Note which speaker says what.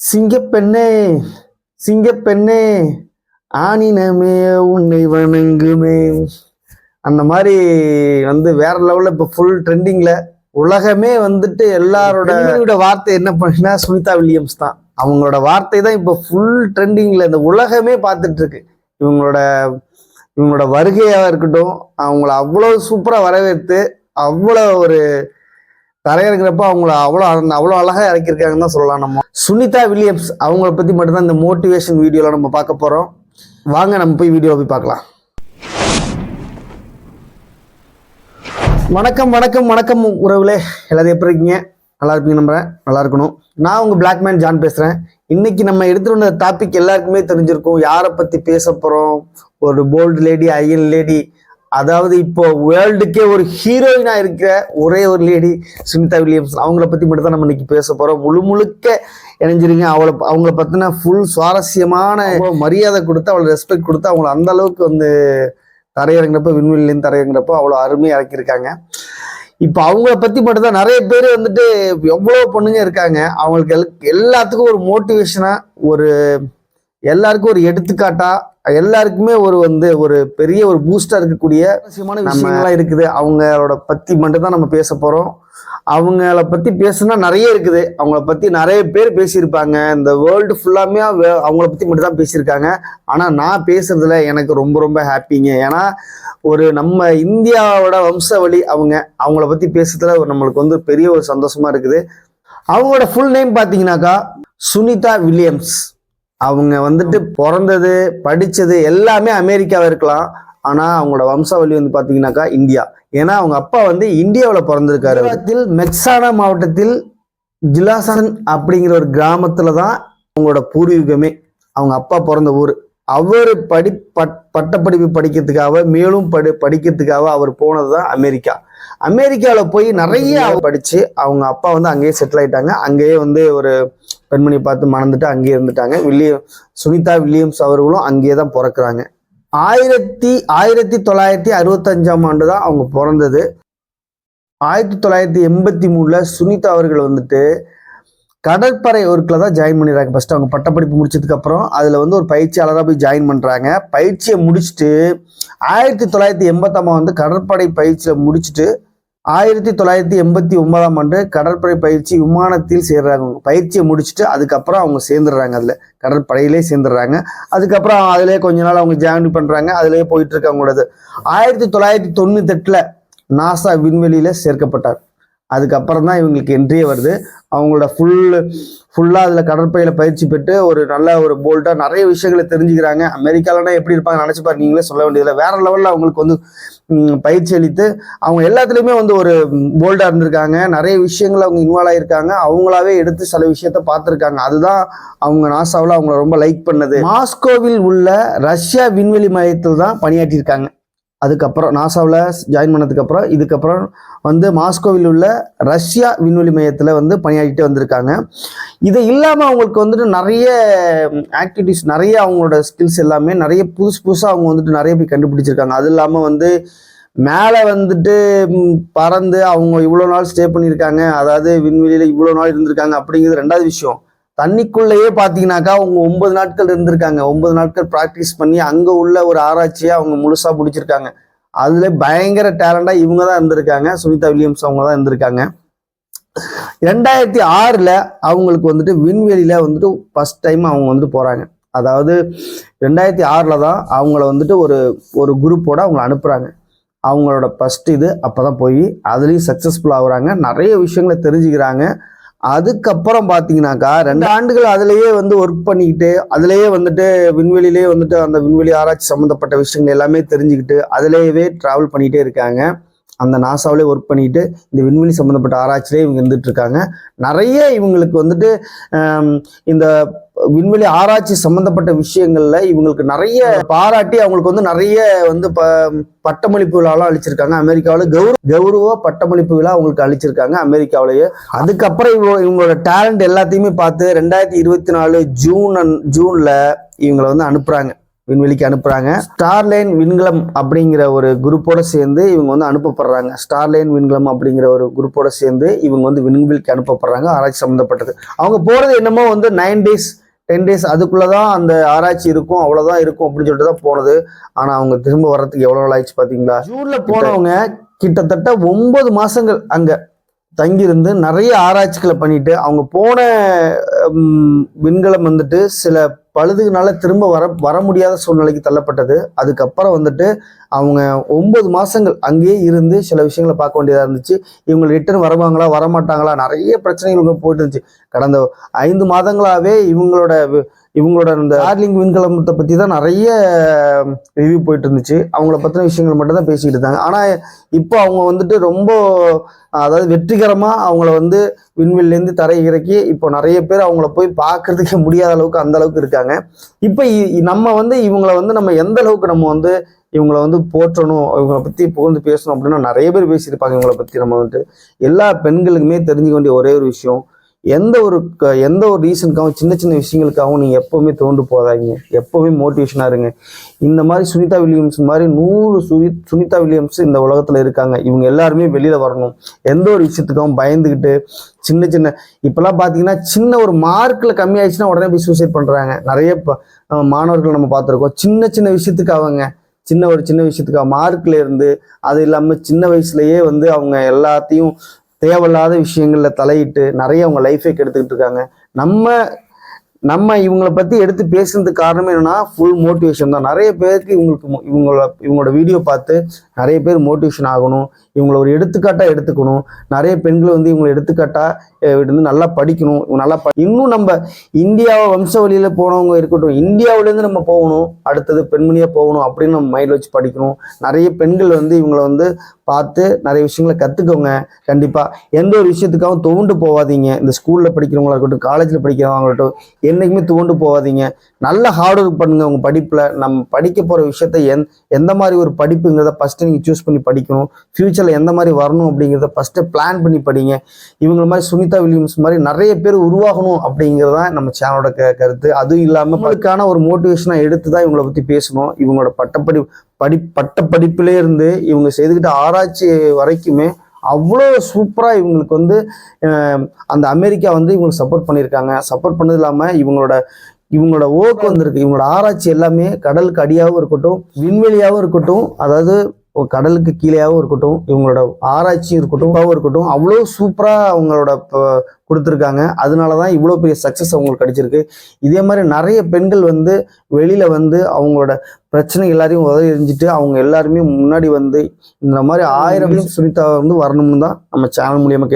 Speaker 1: சிங்கப்பெண்ணே சிங்கப்பெண்ணே ஆணினமே உன்னை வணங்குமே. அந்த மாதிரி வந்து வேற லெவல்ல இப்போ ஃபுல் ட்ரெண்டிங்ல உலகமே வந்துட்டு எல்லாரோட வார்த்தை என்ன பண்ணினா சுனிதா வில்லியம்ஸ் தான். அவங்களோட வார்த்தை தான் இப்போ ஃபுல் ட்ரெண்டிங்ல இந்த உலகமே பார்த்துட்டு இருக்கு. இவங்களோட இவங்களோட வருகையாக இருக்கட்டும் அவங்கள அவ்வளோ சூப்பராக வரவேற்று அவ்வளோ ஒரு தரையிறங்குறப்ப அவங்கள அவ்வளோ அவ்வளோ அழகாக இறக்கியிருக்காங்கன்னு தான் சொல்லலாம் நம்ம. சுனிதா வில்லியம்ஸ் அவங்கள பற்றி மட்டும்தான் இந்த மோட்டிவேஷன் வீடியோவில் நம்ம பார்க்க போகிறோம் வாங்க நம்ம போய் வீடியோ போய் பார்க்கலாம். வணக்கம் வணக்கம் வணக்கம் உறவுகளே. எல்லாரும் எப்படி இருக்கீங்க? நல்லா இருப்பீங்க நம்புறேன். நல்லா இருக்கணும். நான் உங்கள் பிளாக் மேன் ஜான் பேசுகிறேன் இன்னைக்கு நம்ம எடுத்துகிட்டு வந்த டாபிக் எல்லாருக்குமே தெரிஞ்சிருக்கும். யாரை பற்றி பேச போகிறோம் ஒரு போல்டு லேடி ஐயன் லேடி அதாவது இப்போ வேர்ல்டுக்கே ஒரு ஹீரோயினா இருக்கிற ஒரே ஒரு லேடி சுனிதா வில்லியம்ஸ். அவங்கள பத்தி மட்டும் தான் நம்ம இன்னைக்கு பேச போறோம். முழு முழுக்க இணைஞ்சிருங்க. அவளை அவங்கள பத்தின ஃபுல் சுவாரஸ்யமான மரியாதை கொடுத்து அவளை ரெஸ்பெக்ட் கொடுத்து அவங்கள அந்த அளவுக்கு வந்து தரையிறங்குறப்ப விண்வெளிலேருந்து தரையிறங்குறப்போ அவ்வளோ அருமையாக இறக்கியிருக்காங்க. இப்போ அவங்கள பற்றி மட்டும்தான் நிறைய பேர் வந்துட்டு எவ்வளோ பொண்ணுங்க இருக்காங்க. அவங்களுக்கு எல் எல்லாத்துக்கும் ஒரு மோட்டிவேஷனாக ஒரு எல்லாருக்கும் ஒரு எடுத்துக்காட்டா எல்லாருக்குமே ஒரு வந்து ஒரு பெரிய ஒரு பூஸ்டா இருக்கக்கூடிய அவசியமான விஷயங்கள்லாம் இருக்குது. அவங்களோட பத்தி மட்டும் தான் நம்ம பேச போறோம். அவங்கள பத்தி பேசுனா நிறைய இருக்குது. அவங்கள பத்தி நிறைய பேர் பேசியிருப்பாங்க. இந்த வேர்ல்டு ஃபுல்லாமே அவங்கள பத்தி மட்டும் தான் பேசியிருக்காங்க. ஆனா நான் பேசுறதுல எனக்கு ரொம்ப ரொம்ப ஹாப்பிங்க ஏன்னா ஒரு நம்ம இந்தியாவோட வம்சவழி அவங்க அவங்கள பத்தி பேசுறதுல ஒரு நம்மளுக்கு வந்து பெரிய ஒரு சந்தோஷமா இருக்குது. அவங்களோட ஃபுல் நேம் பார்த்தீங்கன்னாக்கா சுனிதா வில்லியம்ஸ். அவங்க வந்துட்டு பிறந்தது படிச்சது எல்லாமே அமெரிக்காவா இருக்கலாம். ஆனா அவங்களோட வம்சாவளி வந்து பாத்தீங்கன்னாக்கா இந்தியா. ஏன்னா அவங்க அப்பா வந்து இந்தியாவில் பிறந்திருக்காரு குஜராத்தில் மெக்சானா மாவட்டத்தில் ஜிலாசன் அப்படிங்கிற ஒரு கிராமத்துல தான் அவங்களோட பூர்வீகமே. அவங்க அப்பா பிறந்த ஊர். அவர் படி பட் பட்டப்படிப்பு படிக்கிறதுக்காக மேலும் படி படிக்கிறதுக்காக அவர் போனது தான் அமெரிக்கா. அமெரிக்காவில் போய் நிறைய படிச்சு அவங்க அப்பா வந்து அங்கேயே செட்டில் ஆயிட்டாங்க. அங்கேயே வந்து ஒரு பெண்மணி பார்த்து மணந்துட்டு அங்கேயே இருந்துட்டாங்க. வில்லியம் சுனிதா வில்லியம்ஸ் அவர்களும் அங்கேயே தான் பிறக்குறாங்க. ஆயிரத்தி ஆயிரத்தி தொள்ளாயிரத்தி அறுபத்தஞ்சாம் ஆண்டு தான் அவங்க பிறந்தது. ஆயிரத்தி தொள்ளாயிரத்தி எண்பத்தி மூணில் சுனிதா அவர்கள் வந்துட்டு கடற்படை ஒர்க்கில் தான் ஜாயின் பண்ணிடுறாங்க. ஃபஸ்ட்டு அவங்க பட்டப்படிப்பு முடிச்சதுக்கப்புறம் அதில் வந்து ஒரு பயிற்சியாளராக போய் ஜாயின் பண்ணுறாங்க பயிற்சியை முடிச்சுட்டு ஆயிரத்தி தொள்ளாயிரத்தி எண்பத்தாம் வந்து கடற்படை பயிற்சியில் முடிச்சுட்டு ஆயிரத்தி தொள்ளாயிரத்தி எண்பத்தி ஒன்பதாம் ஆண்டு கடற்படை பயிற்சி விமானத்தில் சேர்றாங்க. பயிற்சியை முடிச்சுட்டு அதுக்கப்புறம் அவங்க சேர்ந்துடுறாங்க அதில். கடற்படையிலே சேர்ந்துடுறாங்க. அதுக்கப்புறம் அதிலே கொஞ்ச நாள் அவங்க ஜாயின் பண்ணுறாங்க அதிலே போயிட்டு இருக்கு அவங்களோடது. ஆயிரத்தி தொள்ளாயிரத்தி தொண்ணூத்தெட்டில் நாசா விண்வெளியில் சேர்க்கப்பட்டார். அதுக்கப்புறம் தான் இவங்களுக்கு என்ட்ரியே வருது. அவங்களோட ஃபுல் ஃபுல்லாக அதில் கடற்பையில் பயிற்சி பெற்று ஒரு நல்ல ஒரு போல்டாக நிறைய விஷயங்களை தெரிஞ்சுக்கிறாங்க. அமெரிக்காலனா எப்படி இருப்பாங்க நினச்சி பாரு நீங்களே சொல்ல வேண்டியதில்லை. வேற லெவலில் அவங்களுக்கு வந்து பயிற்சி அளித்து அவங்க எல்லாத்துலேயுமே வந்து ஒரு போல்டாக இருந்திருக்காங்க. நிறைய விஷயங்கள் அவங்க இன்வால்வ் ஆகியிருக்காங்க அவங்களாவே எடுத்து சில விஷயத்த பார்த்துருக்காங்க. அதுதான் அவங்க நாசாவில் அவங்கள ரொம்ப லைக் பண்ணது. மாஸ்கோவில் உள்ள ரஷ்யா விண்வெளி மையத்தில் தான் பணியாற்றியிருக்காங்க. அதுக்கப்புறம் நாசாவில் ஜாயின் பண்ணதுக்கப்புறம் இதுக்கப்புறம் வந்து மாஸ்கோவில் உள்ள ரஷ்யா விண்வெளி மையத்தில் வந்து பணியாற்றிட்டு வந்திருக்காங்க. இது இல்லாமல் அவங்களுக்கு வந்துட்டு நிறைய ஆக்டிவிட்டிஸ் நிறைய அவங்களோட ஸ்கில்ஸ் எல்லாமே நிறைய புதுசு புதுசாக அவங்க வந்துட்டு நிறைய போய் கண்டுபிடிச்சிருக்காங்க. அது இல்லாமல் வந்து மேலே வந்துட்டு பறந்து அவங்க இவ்வளோ நாள் ஸ்டே பண்ணியிருக்காங்க. அதாவது விண்வெளியில் இவ்வளோ நாள் இருந்திருக்காங்க அப்படிங்கிறது ரெண்டாவது விஷயம். தண்ணிக்குள்ளேயே பார்த்தீங்கன்னாக்கா அவங்க ஒன்பது நாட்கள் இருந்திருக்காங்க. ஒன்பது நாட்கள் ப்ராக்டிஸ் பண்ணி அங்கே உள்ள ஒரு ஆராய்ச்சியை அவங்க முழுசாக பிடிச்சிருக்காங்க அதில் பயங்கர டேலண்டாக இவங்க தான் இருந்திருக்காங்க. சுனிதா வில்லியம்ஸ் அவங்க தான் இருந்திருக்காங்க. ரெண்டாயிரத்தி ஆறில் அவங்களுக்கு வந்துட்டு விண்வெளியில் வந்துட்டு ஃபர்ஸ்ட் டைம் அவங்க வந்துட்டு போகிறாங்க அதாவது ரெண்டாயிரத்தி ஆறில் தான் அவங்கள வந்துட்டு ஒரு ஒரு குரூப்போட அவங்கள அனுப்புகிறாங்க அவங்களோட ஃபஸ்ட் இது அப்போ தான் போய் அதுலேயும் சக்ஸஸ்ஃபுல் ஆகுறாங்க. நிறைய விஷயங்களை தெரிஞ்சுக்கிறாங்க. அதுக்கப்புறம் பார்த்தீங்கன்னாக்கா ரெண்டு ஆண்டுகள் அதுலேயே வந்து ஒர்க் பண்ணிக்கிட்டு அதுலேயே வந்துட்டு விண்வெளியிலே வந்துட்டு அந்த விண்வெளி ஆராய்ச்சி சம்மந்தப்பட்ட விஷயங்கள் எல்லாமே தெரிஞ்சுக்கிட்டு அதுலேயே ட்ராவல் பண்ணிகிட்டே இருக்காங்க. அந்த நாசாவிலே ஒர்க் பண்ணிட்டு இந்த விண்வெளி சம்மந்தப்பட்ட ஆராய்ச்சியிலே இவங்க இருந்துட்டு இருக்காங்க நிறைய இவங்களுக்கு வந்துட்டு இந்த விண்வெளி ஆராய்ச்சி சம்மந்தப்பட்ட விஷயங்கள்ல இவங்களுக்கு நிறைய பாராட்டி அவங்களுக்கு வந்து நிறைய வந்து ப பட்டமளிப்பு விழாலாம் அழிச்சிருக்காங்க அமெரிக்காவில் கௌரவ கௌரவ பட்டமளிப்பு விழா அவங்களுக்கு அழிச்சிருக்காங்க அமெரிக்காவிலேயே. அதுக்கப்புறம் இவங்க இவங்களோட டேலண்ட் எல்லாத்தையுமே பார்த்து ரெண்டாயிரத்தி இருபத்தி நாலு ஜூன் அன்- ஜூன்ல இவங்களை வந்து அனுப்புறாங்க. விண்வெளிக்கு அனுப்புறாங்க. ஸ்டார்லைன் விண்கலம் அப்படிங்கிற ஒரு குரூப்போட சேர்ந்து இவங்க வந்து அனுப்பப்படுறாங்க. ஸ்டார்லைன் விண்கலம் அப்படிங்கிற ஒரு குரூப்போட சேர்ந்து இவங்க வந்து விண்வெளிக்கு அனுப்பப்படுறாங்க. ஆராய்ச்சி சம்மந்தப்பட்டது அவங்க போறது என்னமோ வந்து நைன் டேஸ் டென் டேஸ் அதுக்குள்ளதான் அந்த ஆராய்ச்சி இருக்கும் அவ்வளவுதான் இருக்கும் அப்படின்னு சொல்லிட்டு தான் போனது. ஆனா அவங்க திரும்ப வர்றதுக்கு எவ்வளவு நாள் ஆயிடுச்சு பாத்தீங்களா? ஜூன்ல போனவங்க கிட்டத்தட்ட ஒன்பது மாசங்கள் அங்க தங்கியிருந்து நிறைய ஆராய்ச்சிகளை பண்ணிட்டு அவங்க போன விண்கலம் வந்துட்டு சில பழுதுனால திரும்ப வர வர முடியாத சூழ்நிலைக்கு தள்ளப்பட்டது. அதுக்கப்புறம் வந்துட்டு அவங்க ஒன்பது மாதங்கள் அங்கேயே இருந்து சில விஷயங்களை பார்க்க வேண்டியதாக இருந்துச்சு. இவங்க ரிட்டர்ன் வருவாங்களா வரமாட்டாங்களா நிறைய பிரச்சனைகள் போயிட்டு இருந்துச்சு. கடந்த ஐந்து மாதங்களாகவே இவங்களோட இவங்களோட இந்த டார்லிங் விண்கலத்தை பத்தி தான் நிறைய ரிவ்யூ போயிட்டு இருந்துச்சு. அவங்கள பத்தின விஷயங்கள் மட்டும் தான் பேசிக்கிட்டு இருந்தாங்க. ஆனா இப்போ அவங்க வந்துட்டு ரொம்ப அதாவது வெற்றிகரமா அவங்கள வந்து விண்வெளிலேருந்து தரை இறக்கி இப்போ நிறைய பேர் அவங்கள போய் பார்க்கறதுக்கே முடியாத அளவுக்கு அந்த அளவுக்கு இருக்காங்க. இப்போ நம்ம வந்து இவங்கள வந்து நம்ம எந்த அளவுக்கு நம்ம வந்து இவங்கள வந்து போற்றணும் இவங்கள பத்தி புகழ்ந்து பேசணும் அப்படின்னா நிறைய பேர் பேசியிருப்பாங்க இவங்கள பத்தி. நம்ம வந்துட்டு எல்லா பெண்களுக்குமே தெரிஞ்சுக்க வேண்டிய ஒரே ஒரு விஷயம் எந்த ஒரு க- எந்த ஒரு ரீசனுக்காகவும் சின்ன சின்ன விஷயங்களுக்காகவும் நீங்க எப்பவுமே தோண்டு போகாதீங்க. எப்பவுமே மோட்டிவேஷனா இருங்க. இந்த மாதிரி சுனிதா வில்லியம்ஸ் மாதிரி நூறு சுனி சுனிதா வில்லியம்ஸ் இந்த உலகத்துல இருக்காங்க. இவங்க எல்லாருமே வெளியில வரணும். எந்த ஒரு விஷயத்துக்காகவும் பயந்துக்கிட்டு சின்ன சின்ன இப்பெல்லாம் பாத்தீங்கன்னா சின்ன ஒரு மார்க்ல கம்மி ஆயிடுச்சுன்னா உடனே போய் சூசைட் பண்றாங்க. நிறைய மாணவர்கள் நம்ம பார்த்துருக்கோம். சின்ன சின்ன விஷயத்துக்கு அவங்க சின்ன ஒரு சின்ன விஷயத்துக்கு மார்க்ல இருந்து அது இல்லாம சின்ன வயசுலயே வந்து அவங்க எல்லாத்தையும் தேவையில்லாத விஷயங்களில் தலையிட்டு நிறைய அவங்க லைஃபை கெடுத்துக்கிட்டு இருக்காங்க. நம்ம நம்ம இவங்களை பற்றி எடுத்து பேசுறதுக்கு காரணமே என்னன்னா ஃபுல் மோட்டிவேஷன் தான். நிறைய பேருக்கு இவங்களுக்கு இவங்கள இவங்களோட இவங்களோட வீடியோ பார்த்து நிறைய பேர் மோட்டிவேஷன் ஆகணும். இவங்கள ஒரு எடுத்துக்காட்டாக எடுத்துக்கணும். நிறைய பெண்கள் வந்து இவங்களை எடுத்துக்காட்டாக இருந்து வந்து நல்லா படிக்கணும். இவங்க நல்லா ப- இன்னும் நம்ம இந்தியாவை வம்ச வழியில் போனவங்க இருக்கட்டும் இந்தியாவிலேருந்து நம்ம போகணும். அடுத்தது பெண்மணியாக போகணும் அப்படின்னு நம்ம மைண்டில் வச்சு படிக்கணும். நிறைய பெண்கள் வந்து இவங்களை வந்து பார்த்து நிறைய விஷயங்களை கற்றுக்கோங்க கண்டிப்பாக எந்த ஒரு விஷயத்துக்காகவும் துவண்டு போகாதீங்க. இந்த ஸ்கூலில் படிக்கிறவங்களா இருக்கட்டும் காலேஜில் படிக்கிறவங்க இருக்கட்டும் என்னைக்குமே துவண்டு போகாதீங்க. நல்ல ஹார்ட் ஒர்க் பண்ணுங்கள் உங்கள் படிப்பில். நம்ம படிக்க போகிற விஷயத்த எந் எந்த மாதிரி ஒரு படிப்புங்கிறத ஃபஸ்ட்டு நீங்க சூஸ் பண்ணி படிக்கணும். ஃபியூச்சர்ல எந்த மாதிரி வரணும் அப்படிங்கிறத ஃபர்ஸ்ட் பிளான் பண்ணி படிங்க. இவங்க மாதிரி சுனிதா வில்லியம்ஸ் மாதிரி நிறைய பேர் உருவாகணும் அப்படிங்கிறதான் நம்ம சேனலோட க கருத்து. அதுவும் இல்லாம நம்மளுக்கான ஒரு மோட்டிவேஷனா எடுத்து தான் இவங்களை பத்தி பேசணும். இவங்களோட பட்டப்படி படி பட்ட படிப்பிலே இருந்து இவங்க செய்துக்கிட்ட ஆராய்ச்சி வரைக்குமே அவ்வளோ சூப்பராக இவங்களுக்கு வந்து அந்த அமெரிக்கா வந்து இவங்களுக்கு சப்போர்ட் பண்ணியிருக்காங்க. சப்போர்ட் பண்ணது இல்லாமல் இவங்களோட இவங்களோட ஒர்க் வந்திருக்கு. இவங்களோட ஆராய்ச்சி எல்லாமே கடலுக்கு அடியாகவும் இருக்கட்டும் விண்வெளியாகவும் இருக்கட்டும். அதாவது கடலுக்கு கீழேயாகவும் இருக்கட்டும் இவங்களோட ஆராய்ச்சியும் இருக்கட்டும் இருக்கட்டும் அவ்வளோ சூப்பராக அவங்களோட கொடுத்துருக்காங்க. அதனால தான் இவ்வளோ பெரிய சக்ஸஸ் அவங்களுக்கு கிடைச்சிருக்கு. இதே மாதிரி நிறைய பெண்கள் வந்து வெளியில வந்து அவங்களோட பிரச்சனை எல்லாரையும் உதவி எறிஞ்சிட்டு அவங்க எல்லாருமே முன்னாடி வந்து இந்த மாதிரி ஆயிரம் சுனிதா வந்து வரணும்னு தான் நம்ம சேனல் மூலியமா கேட்டு